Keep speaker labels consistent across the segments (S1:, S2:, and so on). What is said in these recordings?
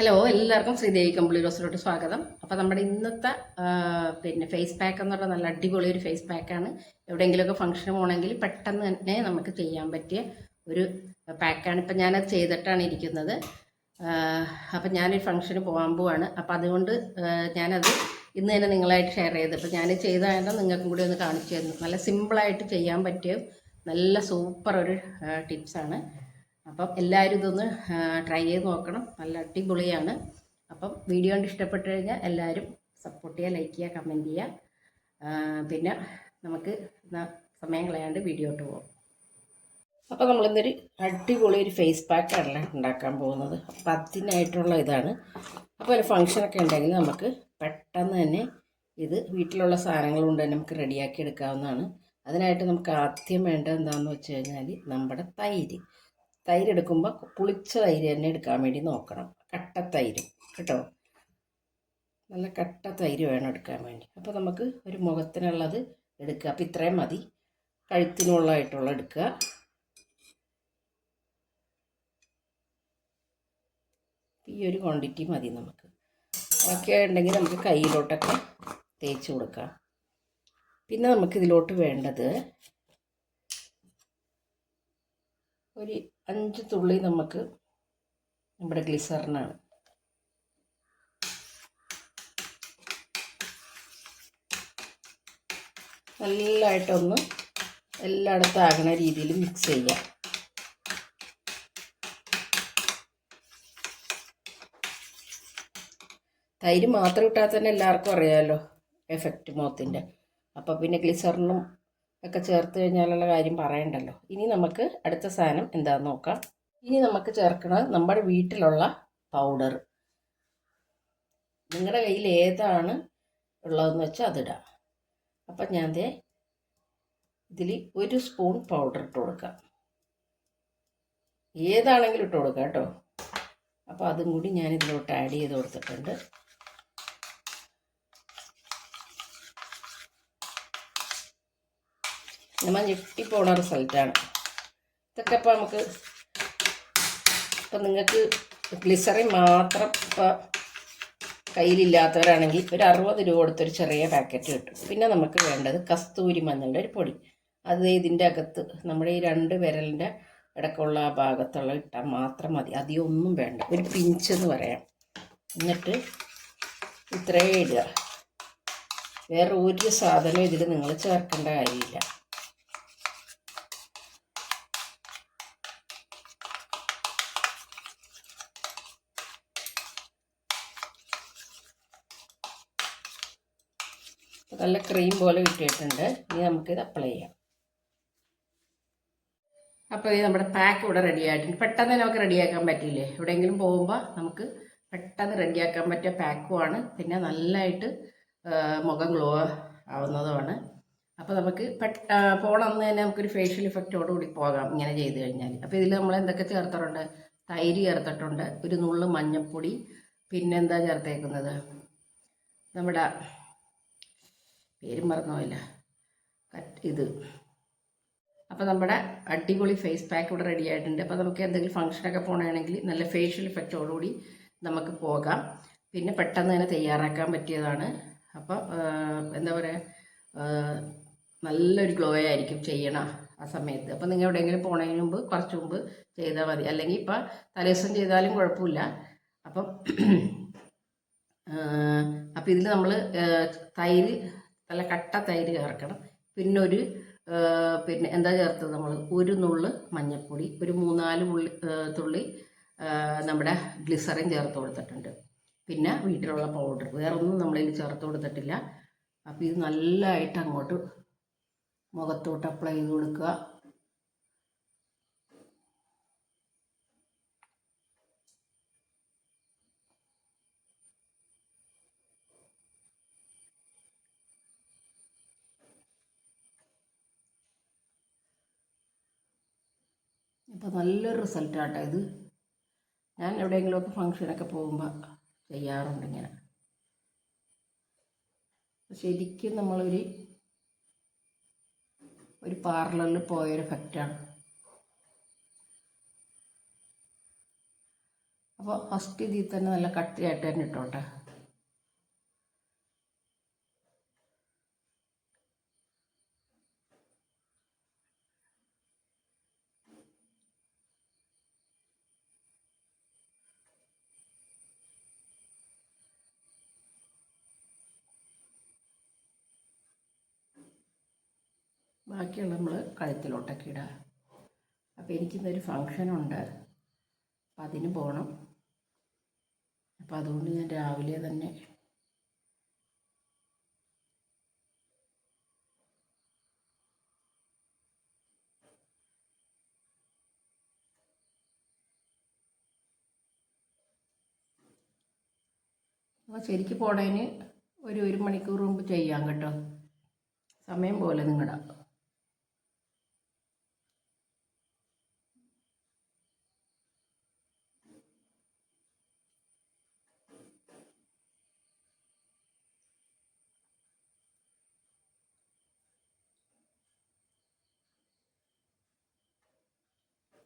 S1: Hello എല്ലാവർക്കും ശ്രീദേവി കമ്പിളി റോസിലോട്ട് സ്വാഗതം. അപ്പോൾ നമ്മുടെ ഇന്നത്തെ പിന്നെ ഫേസ് പാക്ക് എന്ന് പറഞ്ഞാൽ നല്ല അടിപൊളി ഒരു ഫേസ് പാക്കാണ് എവിടെയെങ്കിലുമൊക്കെ ഫംഗ്ഷൻ പോകണമെങ്കിൽ പെട്ടെന്ന് തന്നെ നമുക്ക് ചെയ്യാൻ പറ്റിയ ഒരു പാക്കാണ് ഇപ്പം ഞാനത് ചെയ്തിട്ടാണ് ഇരിക്കുന്നത്. അപ്പം ഞാനൊരു ഫംഗ്ഷന് പോകാൻ പോവാണ്. അപ്പം അതുകൊണ്ട് ഞാനത് ഇന്ന് തന്നെ നിങ്ങളായിട്ട് ഷെയർ ചെയ്ത്. അപ്പം ഞാൻ ചെയ്തതായത് നിങ്ങൾക്കും കൂടി ഒന്ന് കാണിച്ചു തരുന്നു. നല്ല സിമ്പിളായിട്ട് ചെയ്യാൻ പറ്റിയ നല്ല സൂപ്പർ ഒരു ടിപ്സാണ് അപ്പം എല്ലാവരും ഇതൊന്ന് ട്രൈ ചെയ്ത് നോക്കണം. നല്ല അടിപൊളിയാണ്. അപ്പം വീഡിയോ കണ്ട് ഇഷ്ടപ്പെട്ടു കഴിഞ്ഞാൽ എല്ലാവരും സപ്പോർട്ട് ചെയ്യുക ലൈക്ക് ചെയ്യുക കമന്റ് ചെയ്യുക. പിന്നെ നമുക്ക് സമയം കളയാണ്ട് വീഡിയോട്ട് പോകാം അപ്പോൾ നമ്മളിന്നൊരു അടിപൊളി ഒരു ഫേസ് പാക്കാണല്ലോ ഉണ്ടാക്കാൻ പോകുന്നത്. അപ്പം അതിനായിട്ടുള്ള ഇതാണ്. അപ്പോൾ ഒരു ഫംഗ്ഷനൊക്കെ ഉണ്ടെങ്കിൽ നമുക്ക് പെട്ടെന്ന് തന്നെ ഇത് വീട്ടിലുള്ള സാധനങ്ങൾ കൊണ്ട് തന്നെ നമുക്ക് റെഡിയാക്കി എടുക്കാവുന്നതാണ്. അതിനായിട്ട് നമുക്ക് ആദ്യം വേണ്ടത് എന്താണെന്ന് വെച്ച് കഴിഞ്ഞാൽ നമ്മുടെ തൈര്. തൈര് എടുക്കുമ്പോൾ പുളിച്ച തൈര് തന്നെ എടുക്കാൻ വേണ്ടി നോക്കണം. കട്ട തൈര് കേട്ടോ? നല്ല കട്ട തൈര് വേണം എടുക്കാൻ വേണ്ടി. അപ്പോൾ നമുക്ക് ഒരു മുഖത്തിനുള്ളത് എടുക്കുക. അപ്പോൾ ഇത്രയും മതി. കഴുത്തിനുള്ളതായിട്ടുള്ള എടുക്കുക. ഈ ഒരു ക്വാണ്ടിറ്റി മതി നമുക്ക്. ബാക്കി ഉണ്ടെങ്കിൽ നമുക്ക് കയ്യിലോട്ടൊക്കെ തേച്ച് കൊടുക്കാം. പിന്നെ നമുക്ക് ഇതിലോട്ട് വേണ്ടത് ഒരു അഞ്ച് തുള്ളി നമുക്ക് നമ്മുടെ ഗ്ലിസറിനാണ്. നല്ലതായിട്ടൊന്ന് എല്ലായിടത്തും ആകുന്ന രീതിയിൽ മിക്സ് ചെയ്യാം. തൈര് മാത്രം ഇട്ടാൽ തന്നെ എല്ലാവർക്കും അറിയാമല്ലോ എഫക്റ്റ് മുഖത്തിന്റെ അപ്പോൾ പിന്നെ ഗ്ലിസറിനും ഒക്കെ ചേർത്ത് കഴിഞ്ഞാലുള്ള കാര്യം പറയണ്ടല്ലോ. ഇനി നമുക്ക് അടുത്ത സാധനം എന്താണെന്ന് നോക്കാം. ഇനി നമുക്ക് ചേർക്കുന്നത് നമ്മുടെ വീട്ടിലുള്ള പൗഡർ നിങ്ങളുടെ കയ്യിൽ ഏതാണ് ഉള്ളതെന്ന് വെച്ചാൽ അതിടാം അപ്പം ഞാൻ ദേ ഇതിൽ ഒരു സ്പൂൺ പൗഡർ ഇട്ട് കൊടുക്കാം. ഏതാണെങ്കിലും ഇട്ട് കൊടുക്കാം കേട്ടോ. അപ്പോൾ അതും കൂടി ഞാൻ ഇതിലോട്ട് ആഡ് ചെയ്ത് കൊടുത്തിട്ടുണ്ട്. നമ്മൾ ഞെട്ടിപ്പോണ റിസൾട്ടാണ്. ഇതൊക്കെ ഇപ്പോൾ നമുക്ക് ഇപ്പം നിങ്ങൾക്ക് ഗ്ലിസറിൻ മാത്രം ഇപ്പോൾ കയ്യിലില്ലാത്തവരാണെങ്കിൽ ഒരു അറുപത് രൂപ കൊടുത്തൊരു ചെറിയ പാക്കറ്റ് കിട്ടും. പിന്നെ നമുക്ക് വേണ്ടത് കസ്തൂരി മഞ്ഞളുടെ ഒരു പൊടി. അത് ഇതിന്റെ അകത്ത് നമ്മുടെ ഈ രണ്ട് വിരലിന്റെ ഇടക്കുള്ള ആ ഭാഗത്തുള്ള ഇട്ടാൽ മാത്രം മതി. അധികം ഒന്നും വേണ്ട. ഒരു പിഞ്ച് എന്ന് പറയാം. എന്നിട്ട് ഇത്രയേ ഇടുക. വേറെ ഒരു സാധനവും ഇതിൽ നിങ്ങൾ ചേർക്കേണ്ട കാര്യമില്ല. നല്ല ക്രീം പോലെ കിട്ടിയിട്ടുണ്ട്. ഇനി നമുക്കിത് അപ്ലൈ ചെയ്യാം. അപ്പോൾ ഇത് നമ്മുടെ പാക്ക് ഇവിടെ റെഡി ആയിട്ടുണ്ട്. പെട്ടെന്ന് നമുക്ക് റെഡിയാക്കാൻ പറ്റില്ലേ എവിടെയെങ്കിലും പോകുമ്പോൾ നമുക്ക് പെട്ടെന്ന് റെഡിയാക്കാൻ പറ്റിയ പാക്കുമാണ് പിന്നെ നല്ലതായിട്ട് മുഖം ഗ്ലോ ആവുന്നതുമാണ്. അപ്പോൾ നമുക്ക് പെട്ട അന്ന് തന്നെ നമുക്കൊരു ഫേഷ്യൽ ഇഫക്റ്റോട് കൂടി പോകാം ഇങ്ങനെ ചെയ്ത് കഴിഞ്ഞാൽ അപ്പോൾ ഇതിൽ നമ്മൾ എന്തൊക്കെ ചേർത്തിട്ടുണ്ട്? തൈര് ചേർത്തിട്ടുണ്ട് ഒരു നുള്ള് മഞ്ഞൾപ്പൊടി പിന്നെന്താ ചേർത്തേക്കുന്നത്? നമ്മുടെ പേരും മറന്നുപോയില്ല കറ്റ് ഇത്. അപ്പോൾ നമ്മുടെ അടിപൊളി ഫേസ് പാക്ക് ഇവിടെ റെഡി ആയിട്ടുണ്ട്. അപ്പോൾ നമുക്ക് എന്തെങ്കിലും ഫംഗ്ഷനൊക്കെ പോകണമെങ്കിൽ നല്ല ഫേഷ്യൽ ഇഫക്റ്റോടുകൂടി നമുക്ക് പോകാം. പിന്നെ പെട്ടെന്ന് തന്നെ തയ്യാറാക്കാൻ പറ്റിയതാണ്. അപ്പോൾ എന്താ പറയുക നല്ലൊരു ഗ്ലോ ആയിരിക്കും ചെയ്യണം ആ സമയത്ത്. അപ്പോൾ നിങ്ങൾ എവിടെയെങ്കിലും പോണതിന് മുമ്പ് കുറച്ച് മുമ്പ് ചെയ്താൽ മതി. അല്ലെങ്കിൽ ഇപ്പം തലേദിവസം ചെയ്താലും കുഴപ്പമില്ല. അപ്പം അപ്പോൾ ഇതിൽ നമ്മൾ തൈര് നല്ല കട്ട തൈര് ചേർക്കണം. പിന്നെ ഒരു പിന്നെ എന്താ ചേർത്തത് നമ്മൾ ഒരു നുള്ള് മഞ്ഞൾപ്പൊടി ഒരു മൂന്നാൽ ഉള്ളി തുള്ളി നമ്മുടെ ഗ്ലിസറിൻ ചേർത്ത് കൊടുത്തിട്ടുണ്ട്. പിന്നെ വീട്ടിലുള്ള പൗഡർ. വേറൊന്നും നമ്മളിൽ ചേർത്ത് കൊടുത്തിട്ടില്ല. അപ്പോൾ ഇത് നല്ലതായിട്ട് അങ്ങോട്ട് മുഖത്തോട്ട് അപ്ലൈ ചെയ്ത് കൊടുക്കുക. അപ്പോൾ നല്ലൊരു റിസൾട്ടാട്ടോ ഇത്. ഞാൻ എവിടെയെങ്കിലുമൊക്കെ ഫങ്ഷനൊക്കെ പോകുമ്പോൾ ചെയ്യാറുണ്ട് ഇങ്ങനെ. ശരിക്കും നമ്മളൊരു ഒരു പാർലറിൽ പോയൊരു എഫക്റ്റാണ് അപ്പോൾ ഫസ്റ്റ് ഇതിൽ തന്നെ നല്ല കട്ടിയായിട്ട് തന്നെ ഇട്ടോട്ടെ. ബാക്കിയുള്ള നമ്മൾ കഴുത്തിലോട്ടൊക്കെ ഇടുക അപ്പോൾ എനിക്കിന്നൊരു ഫങ്ഷനുണ്ട് അപ്പം അതിന് പോകണം അപ്പം അതുകൊണ്ട് ഞാൻ രാവിലെ തന്നെ അപ്പോൾ ശരിക്ക് പോണതിന് ഒരു ഒരു മണിക്കൂർ മുമ്പ് ചെയ്യാം കേട്ടോ. സമയം പോലെ നിങ്ങളുടെ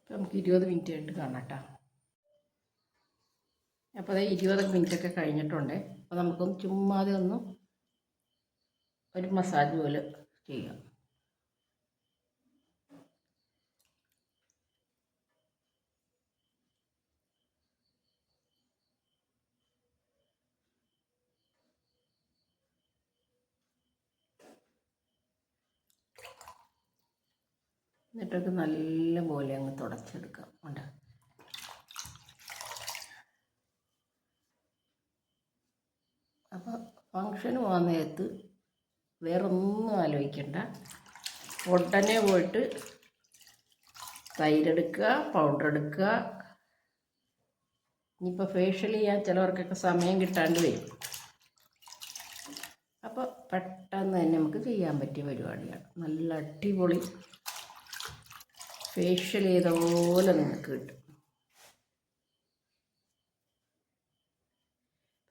S1: നമുക്ക് ഇരുപത് മിനിറ്റ് കഴിഞ്ഞിട്ട് കാണാം കേട്ടോ. അപ്പോൾ അത് ഇരുപത് മിനിറ്റൊക്കെ കഴിഞ്ഞിട്ടുണ്ട്. അപ്പോൾ നമുക്കൊന്ന് ചുമ്മാതെ ഒന്ന് ഒരു മസാജ് പോലെ ചെയ്യാം. എന്നിട്ടൊക്കെ നല്ല പോലെ അങ്ങ് തുടച്ചെടുക്കാം. ഉണ്ട് അപ്പോൾ ഫങ്ഷന് പോകുന്ന നേരത്ത് വേറൊന്നും ആലോചിക്കണ്ട. ഉടനെ പോയിട്ട് തൈരെടുക്കുക പൗഡർ എടുക്കുക. ഇനിയിപ്പോൾ ഫേഷ്യൽ ചെയ്യാൻ ചിലവർക്കൊക്കെ സമയം കിട്ടാണ്ട് വരും. അപ്പോൾ പെട്ടെന്ന് തന്നെ നമുക്ക് ചെയ്യാൻ പറ്റിയ പരിപാടിയാണ്. നല്ല അടിപൊളി ഫേഷ്യൽ ചെയ്ത പോലെ നിങ്ങൾക്ക് കിട്ടും.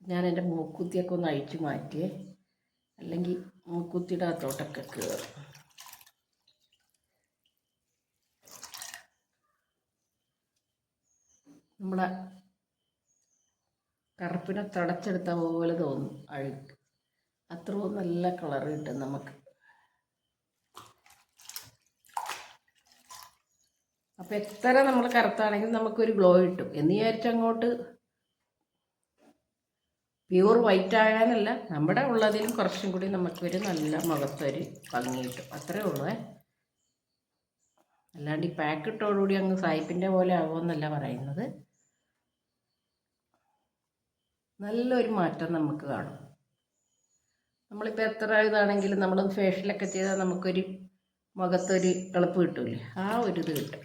S1: ഞാൻ എന്റെ മൂക്കുത്തിയൊക്കെ ഒന്ന് അഴിച്ചു മാറ്റിയേ. അല്ലെങ്കിൽ മൂക്കുത്തിയുടെ അകത്തോട്ടൊക്കെ കയറും നമ്മളെ കറുപ്പിനെ തടച്ചെടുത്ത പോലെ തോന്നും അഴുക്ക്. അത്രയും നല്ല കളർ കിട്ടും നമുക്ക്. അപ്പോൾ എത്ര നമ്മൾ കറുത്താണെങ്കിൽ നമുക്കൊരു ഗ്ലോ കിട്ടും. എന്ന് വിചാരിച്ച് അങ്ങോട്ട് പ്യൂർ വൈറ്റ് ആകാനല്ല നമ്മുടെ ഉള്ളതിലും കുറച്ചും കൂടി നമുക്കൊരു നല്ല മുഖത്തൊരു ഭംഗി കിട്ടും. അത്രേ ഉള്ളൂ അല്ലാണ്ട് ഈ പാക്കിട്ടോടുകൂടി അങ്ങ് സായിപ്പിന്റെ പോലെ ആകുമെന്നല്ല പറയുന്നത്. നല്ലൊരു മാറ്റം നമുക്ക് കാണും. നമ്മളിപ്പോൾ എത്ര ഇതാണെങ്കിലും നമ്മൾ ഫേഷ്യലൊക്കെ ചെയ്താൽ നമുക്കൊരു മുഖത്തൊരു എളുപ്പ് കിട്ടൂലേ? ആ ഒരു ഇത് കിട്ടും.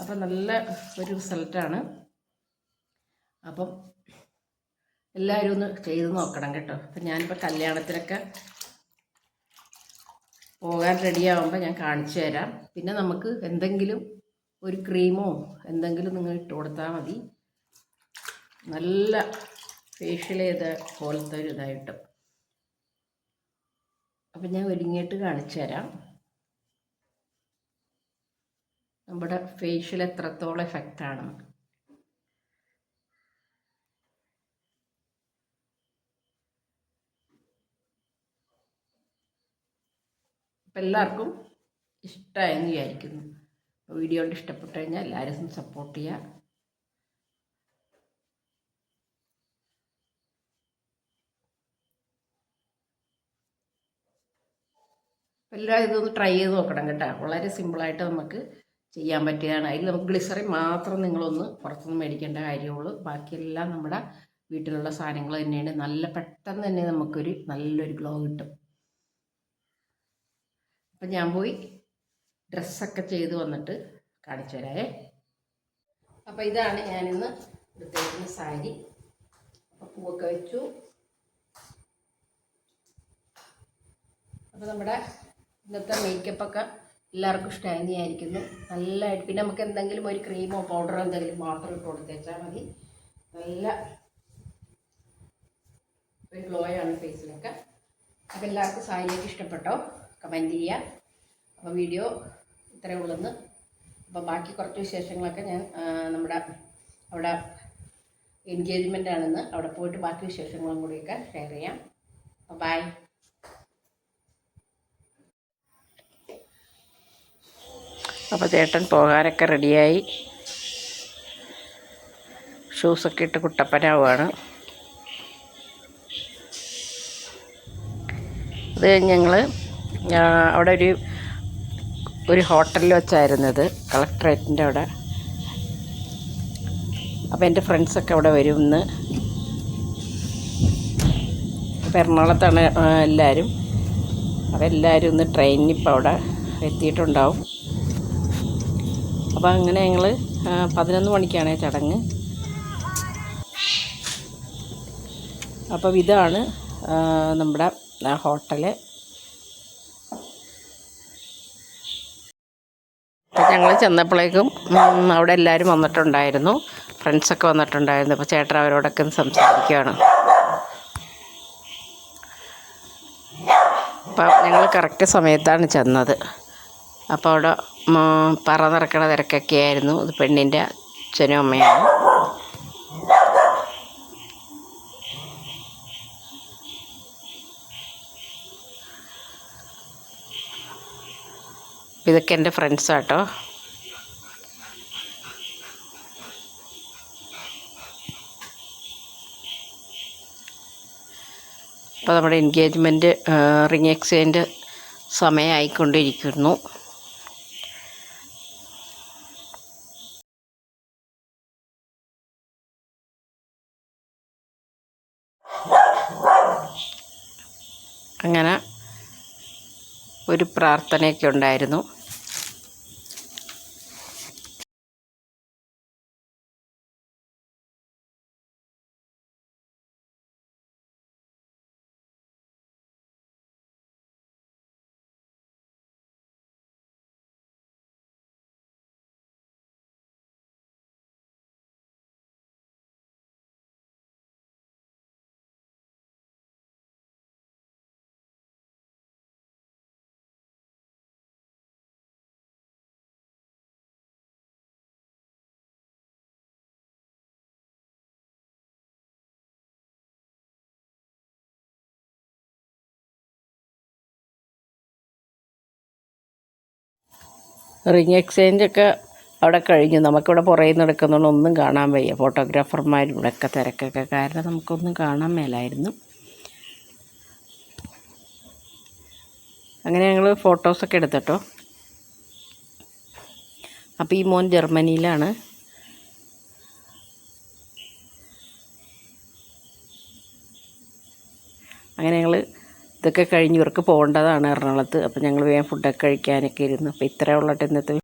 S1: അപ്പം നല്ല ഒരു റിസൾട്ടാണ് അപ്പം എല്ലാവരും ഒന്ന് ചെയ്ത് നോക്കണം കേട്ടോ. അപ്പം ഞാനിപ്പോൾ കല്യാണത്തിനൊക്കെ പോകാൻ റെഡിയാവുമ്പോൾ ഞാൻ കാണിച്ചു തരാം. പിന്നെ നമുക്ക് എന്തെങ്കിലും ഒരു ക്രീമോ എന്തെങ്കിലും നിങ്ങൾ ഇട്ട് കൊടുത്താൽ മതി. നല്ല ഫേഷ്യൽ ചെയ്ത പോലത്തെ ഒരു ഇതായിട്ട് അപ്പം ഞാൻ ഒരുങ്ങിയിട്ട് കാണിച്ചു തരാം. നമ്മുടെ ഫേഷ്യൽ എത്രത്തോളം എഫക്റ്റ് എഫക്റ്റാണ് അപ്പം എല്ലാവർക്കും ഇഷ്ടമായെന്ന് വിചാരിക്കുന്നു. വീഡിയോ കൊണ്ട് ഇഷ്ടപ്പെട്ടു കഴിഞ്ഞാൽ എല്ലാവരും സപ്പോർട്ട് ചെയ്യുക എല്ലാവരും ഇതൊന്ന് ട്രൈ ചെയ്ത് നോക്കണം കേട്ടോ. വളരെ സിമ്പിളായിട്ട് നമുക്ക് ചെയ്യാൻ പറ്റിയതാണ് അതിൽ നമുക്ക് ഗ്ലിസറിൻ മാത്രം നിങ്ങളൊന്ന് പുറത്തുനിന്ന് മേടിക്കേണ്ട കാര്യമുള്ളൂ. ബാക്കിയെല്ലാം നമ്മുടെ വീട്ടിലുള്ള സാധനങ്ങൾ തന്നെയാണ്. നല്ല പെട്ടെന്ന് തന്നെ നമുക്കൊരു നല്ലൊരു ഗ്ലോ കിട്ടും. അപ്പം ഞാൻ പോയി ഡ്രസ്സൊക്കെ ചെയ്ത് വന്നിട്ട് കാണിച്ചു തരാമേ അപ്പം ഇതാണ് ഞാനിന്ന് എടുത്തേക്കുന്ന സാരി. അപ്പം പൂവൊക്കെ വെച്ചു. അപ്പം നമ്മുടെ ഇന്നത്തെ മേക്കപ്പൊക്കെ എല്ലാവർക്കും ഇഷ്ടമായി വിചാരിക്കുന്നു. നല്ലതായിട്ട് പിന്നെ നമുക്ക് എന്തെങ്കിലും ഒരു ക്രീമോ പൗഡറോ എന്തെങ്കിലും മാത്രം ഇട്ട് കൊടുത്തേച്ചാൽ മതി. നല്ല ഒരു ഗ്ലോയാണ് ഫേസിലൊക്കെ അതെല്ലാവർക്കും സാരിയൊക്കെ ഇഷ്ടപ്പെട്ടോ? കമന്റ് ചെയ്യുക അപ്പോൾ വീഡിയോ ഇത്രയേ ഉള്ളെന്ന്. അപ്പോൾ ബാക്കി കുറച്ച് വിശേഷങ്ങളൊക്കെ ഞാൻ നമ്മുടെ അവിടെ എൻഗേജ്മെന്റ് ആണെന്ന് അവിടെ പോയിട്ട് ബാക്കി വിശേഷങ്ങളും കൂടിയൊക്കെ ഷെയർ ചെയ്യാം. അപ്പോൾ ബൈ അപ്പോൾ ചേട്ടൻ പോകാനൊക്കെ റെഡിയായി. ഷൂസൊക്കെ ഇട്ട് കുട്ടപ്പനാവുകയാണ് അത് ഞങ്ങൾ അവിടെ ഒരു ഒരു ഹോട്ടലിൽ വെച്ചായിരുന്നത് കളക്ട്രേറ്റിന്റെ അവിടെ. അപ്പോൾ എന്റെ ഫ്രണ്ട്സൊക്കെ അവിടെ വരും ഇന്ന്. അപ്പോൾ എറണാകുളത്താണ് എല്ലാവരും അപ്പോൾ എല്ലാവരും ഇന്ന് ട്രെയിനിപ്പോൾ അവിടെ എത്തിയിട്ടുണ്ടാവും. അപ്പോൾ അങ്ങനെ ഞങ്ങൾ പതിനൊന്ന് മണിക്കാണ് ചടങ്ങ്. അപ്പോൾ ഇതാണ് നമ്മുടെ ഹോട്ടൽ. അപ്പോൾ ഞങ്ങൾ ചെന്നപ്പോഴേക്കും അവിടെ എല്ലാവരും വന്നിട്ടുണ്ടായിരുന്നു. ഫ്രണ്ട്സൊക്കെ വന്നിട്ടുണ്ടായിരുന്നു. അപ്പോൾ ചേട്ടൻ അവരോടൊക്കെ സംസാരിക്കുകയാണ്. അപ്പം ഞങ്ങൾ കറക്റ്റ് സമയത്താണ് ചെന്നത്. അപ്പോൾ അവിടെ പറ നിറക്കണ തിരക്കൊക്കെ ആയിരുന്നു. ഇത് പെണ്ണിന്റെ അച്ഛനും അമ്മയാണ്. ഇതൊക്കെ എന്റെ ഫ്രണ്ട്സാട്ടോ അപ്പോൾ നമ്മുടെ എൻഗേജ്മെന്റ് റിങ് എക്സ്ചേഞ്ച് സമയമായിക്കൊണ്ടിരിക്കുന്നു അങ്ങനെ ഒരു പ്രാർത്ഥനയൊക്കെ ഉണ്ടായിരുന്നു. റിങ് എക്സ്ചേഞ്ച് ഒക്കെ അവിടെ കഴിഞ്ഞു. നമുക്കിവിടെ പുറകിൽ നിന്ന് ഒന്നും കാണാൻ വയ്യ. ഫോട്ടോഗ്രാഫർമാരും ഇവിടെയൊക്കെ തിരക്കൊക്കെ കാരണം നമുക്കൊന്നും കാണാൻ മേലായിരുന്നു. അങ്ങനെ ഞങ്ങൾ ഫോട്ടോസൊക്കെ എടുത്തിട്ടോ. അപ്പോൾ ഈ മോൻ ജർമ്മനിയിലാണ്. അങ്ങനെ ഞങ്ങൾ ഇതൊക്കെ കഴിഞ്ഞ് ഇവർക്ക് പോകേണ്ടതാണ് എറണാകുളത്ത്. അപ്പോൾ ഞങ്ങൾ വേഗം ഫുഡൊക്കെ കഴിക്കാനൊക്കെ ഇരുന്നു. അപ്പോൾ ഇത്രയേ ഉള്ളട്ടെ ഇന്നത്തെ